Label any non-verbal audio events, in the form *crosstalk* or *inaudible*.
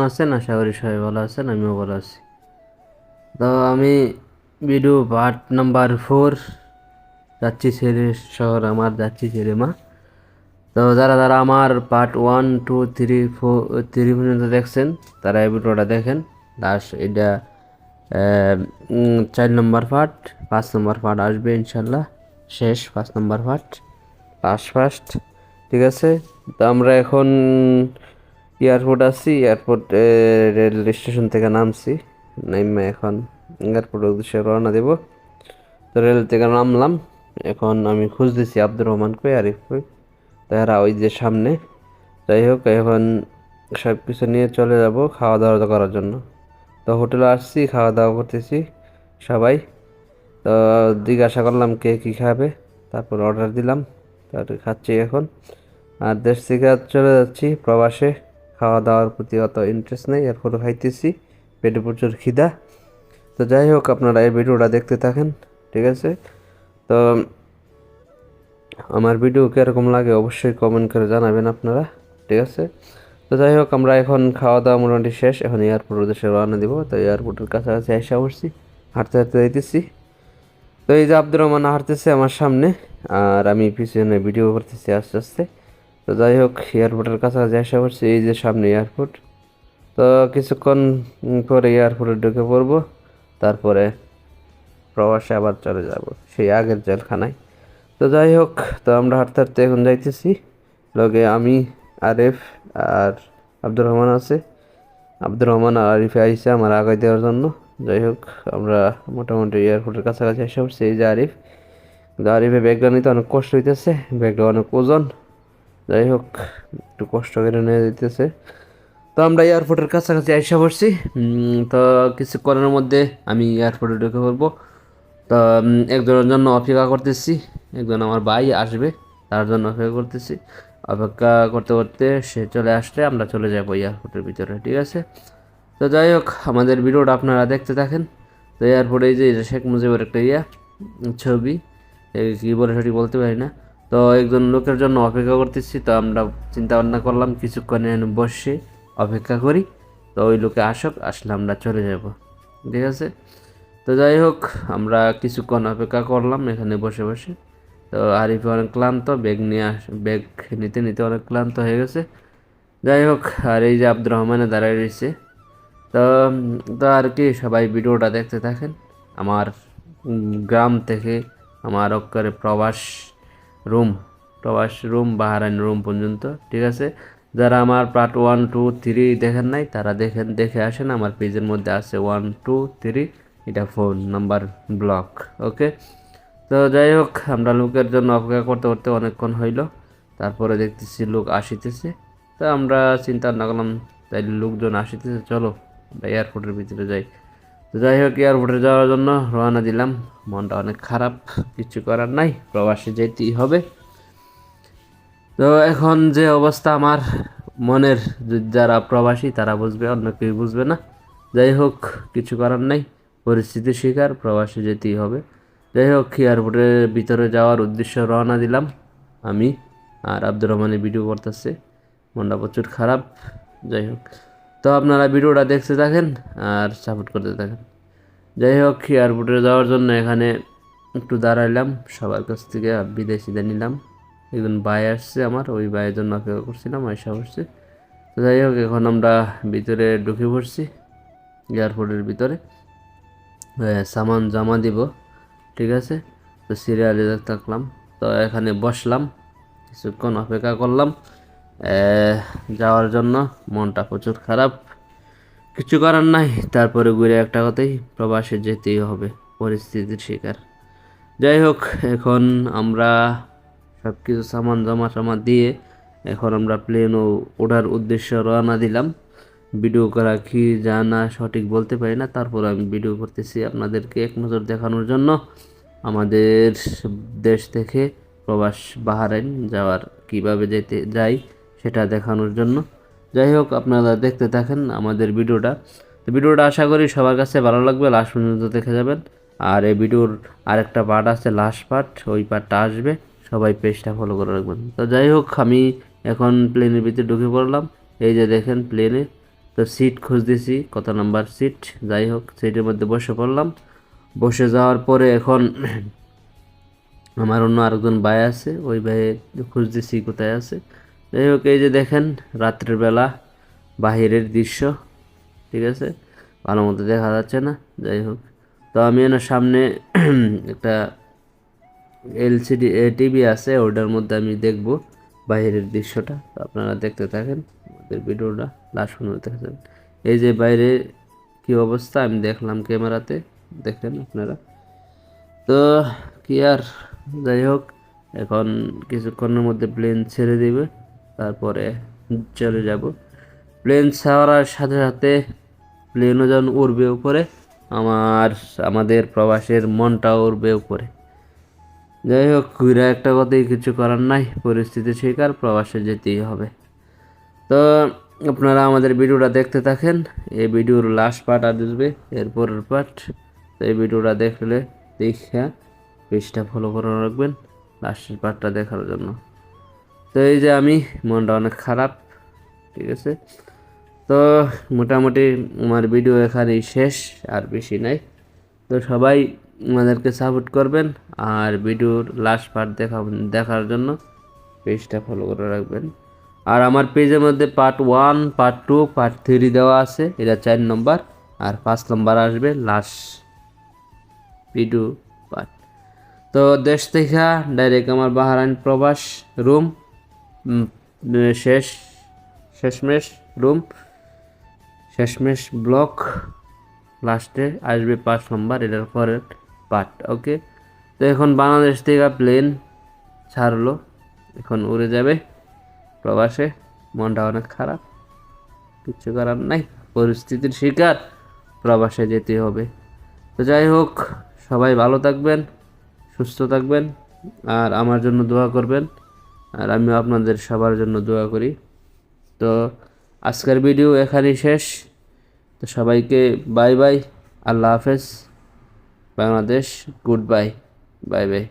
কেমন আছেন? আশা করি সবাই ভালো আছেন, আমিও ভালো আছি। তো আমি ভিডিও পার্ট নাম্বার ফোর যাচ্ছি ছেড়ে, শহর আমার যাচ্ছি ছেড়ে মা তো যারা যারা আমার part one two three four three পর্যন্ত দেখছেন, তারা এই ভিডিওটা দেখেন। লাস্ট এটা চার নম্বর পার্ট পাঁচ নম্বর পার্ট আসবে ইনশাল্লাহ। শেষ পাঁচ নম্বর পার্ট লাস্ট ফার্স্ট ঠিক আছে? তো আমরা এখন এয়ারপোর্ট আছি, এয়ারপোর্ট রেল স্টেশন থেকে নামছি নামে এখন এয়ারপোর্ট উদ্দেশ্যে রওনা দেব। তো রেল থেকে নামলাম, এখন আমি খুঁজতেছি আব্দুর রহমান কই, আরিফ কই, তারা ওই যে সামনে। যাই হোক, এখন সব কিছু নিয়ে চলে যাব খাওয়া দাওয়া করার জন্য। তো হোটেলে আসছি খাওয়া দাওয়া করতেছি সবাই। তো জিজ্ঞাসা করলাম কে কী খাবে, তারপর অর্ডার দিলাম, তারপরে খাচ্ছি এখন। আর দেশ থেকে চলে যাচ্ছি প্রবাসে। খাওয়া দাওয়ার প্রতি অত ইন্টারেস্ট নেই এরপরে খাইতেছি, পেটে প্রচুর খিদা। তো যাই হোক, আপনারা এই ভিডিওটা দেখতে থাকেন, ঠিক আছে? তো আমার ভিডিও কীরকম লাগে অবশ্যই কমেন্ট করে জানাবেন আপনারা, ঠিক আছে? তো যাই হোক, আমরা এখন খাওয়া দাওয়া মোটামুটি শেষ, এখন এয়ারপোর্ট উদ্দেশ্যে রওনা দিব। তো এয়ারপোর্টের কাছাকাছি এসে বসছি, হাঁটতে হাঁটতে যাইতেছি। তো এই যে আব্দুর রহমান হাঁটতেছে আমার সামনে, আর আমি পিছনে ভিডিও করতেছি আস্তে আস্তে। তো যাই হোক এয়ারপোর্টের কাছাকাছি এসে পড়ছি এই যে সামনে এয়ারপোর্ট তো কিছুক্ষণ পরে এয়ারপোর্টে ঢুকে পড়ব, তারপরে প্রবাসে আবার চলে যাব, সেই আগের জেলখানায়। তো যাই হোক, তো আমরা হাঁটতে হাঁটতে এখন যাইতেছি। লগে আমি, আরেফ আর আব্দুর রহমান আছে। আব্দুর রহমান আর আরিফে আইসে আমার আগাই দেওয়ার জন্য। যাই হোক, আমরা মোটামুটি এয়ারপোর্টের কাছাকাছি এসে পড়ছি এই যে আরিফ। কিন্তু আরিফে ব্যাগটা নিতে অনেক কষ্ট হইতেছে ব্যাগটা অনেক ওজন। যাই হোক, একটু কষ্ট করে নিয়ে যেতেছে তো আমরা এয়ারপোর্টের কাছাকাছি এসে পড়ছি। তো কিছুক্ষণের মধ্যে আমি এয়ারপোর্টে ঢুকে পড়ব। তো একজনের জন্য অপেক্ষা করতেছি। একজন আমার ভাই আসবে, তার জন্য অপেক্ষা করতেছি। অপেক্ষা করতে করতে সে চলে আসলে আমরা চলে যাব এয়ারপোর্টের ভিতরে, ঠিক আছে? তো যাই হোক, আমাদের ভিডিওটা আপনারা দেখতে থাকেন। তো এয়ারপোর্টে এই যে শেখ মুজিবের একটা ইয়া, ছবি কী বলে সেটি বলতে পারি না। তো একজন লোকের জন্য অপেক্ষা করতেছি, তো আমরা চিন্তা ভাবনা করলাম কিছুক্ষণ বসে অপেক্ষা করি। তো ওই লোকে আসুক, আসলে আমরা চলে যাব। ঠিক আছে? তো যাই হোক, আমরা কিছুক্ষণ অপেক্ষা করলাম এখানে বসে বসে। তো আরিফ অনেক ক্লান্ত, ব্যাগ নিয়ে আস, ব্যাগ নিতে নিতে অনেক ক্লান্ত হয়ে গেছে। যাই হোক, আর এই যে আব্দুর রহমানে দাঁড়ায় রয়েছে। তো তো আর কি, সবাই ভিডিওটা দেখতে থাকেন। আমার গ্রাম থেকে আমার অক্ষরে প্রবাস রুম, প্রবাস রুম, বাহারাইন রুম পর্যন্ত, ঠিক আছে? যারা আমার পার্ট ওয়ান টু থ্রি দেখেন নাই, তারা দেখেন, দেখে আসেন, আমার পেজের মধ্যে আছে ওয়ান টু থ্রি এটা ফোন নাম্বার ব্লক ওকে তো যাই হোক, আমরা লোকের জন্য অপেক্ষা করতে করতে অনেকক্ষণ হইল। তারপরে দেখতেছি লোক আসিতেছে। তো আমরা চিন্তা না করলাম তাই লোকজন আসিতেছে, চলো আমরা এয়ারপোর্টের ভিতরে যাই। তো যাই হোক এয়ারপোর্টে যাওয়ার জন্য রওনা দিলাম। মনটা অনেক খারাপ, কিছু করার নাই, প্রবাসে যেতেই হবে। তো এখন যে অবস্থা আমার মনের যারা প্রবাসী তারা বুঝবে, অন্য কেউ বুঝবে না। যাই হোক, কিছু করার নাই পরিস্থিতির শিকার, প্রবাসে যেতেই হবে। যাই হোক, এয়ারপোর্টের ভিতরে যাওয়ার উদ্দেশ্য রওনা দিলাম আমি আর আব্দুর রহমানের ভিডিও করতেছে। মনটা প্রচুর খারাপ, যাই হোক। তো আপনারা ভিডিওটা দেখতে থাকেন আর সাপোর্ট করতে থাকেন। যাই হোক এয়ারপোর্টে যাওয়ার জন্য এখানে একটু দাঁড়াইলাম। সবার কাছ থেকে বিদেশিদের নিলাম। একজন ভাই আসছে আমার, ওই ভাইয়ের জন্য অপেক্ষা করছিলাম আয়সা বসছে তো যাই হোক, এখন আমরা ভিতরে ঢুকে পড়ছি এয়ারপোর্টের ভিতরে। সামান জমা দিব, ঠিক আছে? তো সিরিয়ালে থাকলাম। তো এখানে বসলাম, কিছুক্ষণ অপেক্ষা করলাম। যাওয়ার জন্য মনটা প্রচুর খারাপ। কিছু করার নাই। তারপরে ঘুরে একটা কথাই, প্রবাসে যেতেই হবে, পরিস্থিতির শিকার। যাই হোক, এখন আমরা সব কিছু সামান জমা টমা দিয়ে এখন আমরা প্লেনও ওঠার উদ্দেশ্যে রওনা দিলাম। ভিডিও করা কি জানা সঠিক বলতে পারি না। তারপর আমি ভিডিও করতেছি আপনাদেরকে এক নজর দেখানোর জন্য। আমাদের দেশ থেকে প্রবাস বাহারাইন যাওয়ার কীভাবে যেতে যাই, সেটা দেখানোর জন্য। যাই হোক আপনারা দেখতে থাকেন আমাদের ভিডিওটা। তো ভিডিওটা আশা করি সবার কাছে ভালো লাগবে লাস্ট পর্যন্ত দেখে যাবেন। আর এই ভিডিওর আরেকটা পার্ট আছে লাস্ট পার্ট ওই পার্টটা আসবে। সবাই পেজটা ফলো করে রাখবেন। তো যাই হোক আমি এখন প্লেনের ভিতরে ঢুকে পড়লাম। এই যে দেখেন প্লেনে তো সিট খুঁজতেছি, কত নাম্বার সিট যাই হোক সিটের মধ্যে বসে পড়লাম। বসে যাওয়ার পরে এখন *clears throat* আমার অন্য আরেকজন ভাই আছে, ওই ভাই খুঁজতেছি কোথায় আছে। যাই হোক এই যে দেখেন রাত্রের বেলা বাহিরের দৃশ্য, ঠিক আছে? ভালো মতো দেখা যাচ্ছে না যাই হোক তো আমি এনার সামনে *clears throat* একটা এলসিডি টিভি আছে, ওটার মধ্যে আমি দেখব বাইরের দৃশ্যটা। আপনারা দেখতে থাকেন আমাদের ভিডিওটা, লাস্ট পর্যন্ত দেখেন এই যে বাইরে কি অবস্থা, আমি দেখলাম ক্যামেরাতে, দেখেন আপনারা। তো কি আর যাই হোক এখন কিছুক্ষণের মধ্যে প্লেন ছেড়ে দিবে। তারপরে চলে যাব। প্লেন ছাড়ার সাথে সাথে প্লেনও যেন উড়বে উপরে, আমার, আমাদের প্রবাসের মনটা উড়বে উপরে। যাই হোক, ঘুরে একটা কথাই কিছু করার নাই, পরিস্থিতি শিকার প্রবাসে যেতেই হবে। তো আপনারা আমাদের ভিডিওটা দেখতে থাকেন, এই ভিডিওর লাস্ট পার্ট আসবে এরপরের পার্ট তো এই ভিডিওটা দেখলে দেখা পেজটা ফলো করে রাখবেন লাস্টের পার্টটা দেখার জন্য। তো এই যে আমি মনটা অনেক খারাপ, ঠিক আছে? তো মোটামুটি আমার ভিডিও এখানেই শেষ, আর বেশি নাই। তো সবাই আমাদেরকে সাপোর্ট করবেন, আর ভিডিওর লাস্ট পার্ট দেখা, দেখার জন্য পেজটা ফলো করে রাখবেন। আর আমার পেজের মধ্যে part one part two part three দেওয়া আছে, এটা চার নম্বর আর পাঁচ নম্বর আসবে লাস্ট ভিডিও পার্ট তো দেশ থেকে ডাইরেক্ট আমার বাহারাইন প্রবাস রুম শেষ, শেষমেশ রুম, শেষমেশ ব্লক, লাস্টে আসবে পাঁচ নম্বর, এটার পরের পার্ট ওকে তো এখন বাংলাদেশ থেকে প্লেন ছাড়লো, এখন উড়ে যাবে প্রবাসে, মনটা অনেক খারাপ কিচ্ছু করার নাই, পরিস্থিতির শিকার, প্রবাসে যেতে হবে। তো যাই হোক, সবাই ভালো থাকবেন, সুস্থ থাকবেন, আর আমার জন্য দোয়া করবেন। আর আমিও আপনাদের সবার জন্য দোয়া করি। তো আজকের ভিডিও এখানেই শেষ। তো সবাইকে বাই বাই, আল্লাহ হাফেজ, Bangladesh, good bye bye bye.